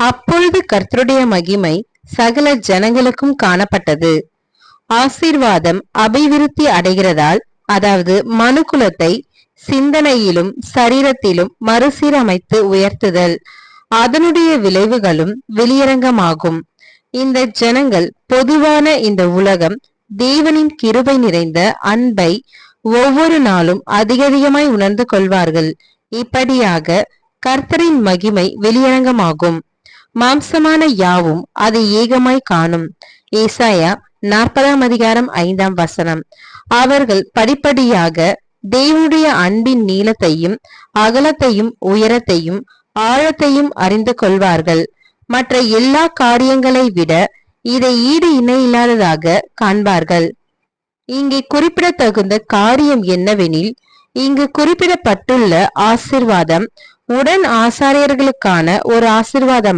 அப்பொழுது கர்த்தருடைய மகிமை சகல ஜனங்களுக்கும் காணப்பட்டது. ஆசீர்வாதம் அபிவிருத்தி அடைகிறதால் அதாவது மனுக்குலத்தை சிந்தனையிலும் சரீரத்திலும் மறுசீரமைத்து உயர்த்துதல். அதனுடைய விளைவுகளும் வெளியரங்கமாகும். இந்த ஜனங்கள் பொதுவான இந்த உலகம் தேவனின் கிருபை நிறைந்த அன்பை ஒவ்வொரு நாளும் அதிகதிகமாய் உணர்ந்து கொள்வார்கள். இப்படியாக கர்த்தரின் மகிமை வெளியரங்கமாகும். மாம்சமான யாவும் அதை ஏகமாய் காணும். ஏசாயா நாற்பதாம் அதிகாரம் ஐந்தாம் வசனம். அவர்கள் படிப்படியாக தேவனுடைய அன்பின் நீளத்தையும் அகலத்தையும் உயரத்தையும் ஆழத்தையும் அறிந்து கொள்வார்கள். மற்ற எல்லா காரியங்களை விட இதை ஈடு இணையில்லாததாக காண்பார்கள். இங்கே குறிப்பிடத்தகுந்த காரியம் என்னவெனில் இங்கு குறிப்பிடப்பட்டுள்ள ஆசிர்வாதம் உடன் ஆசாரியர்களுக்கான ஒரு ஆசிர்வாதம்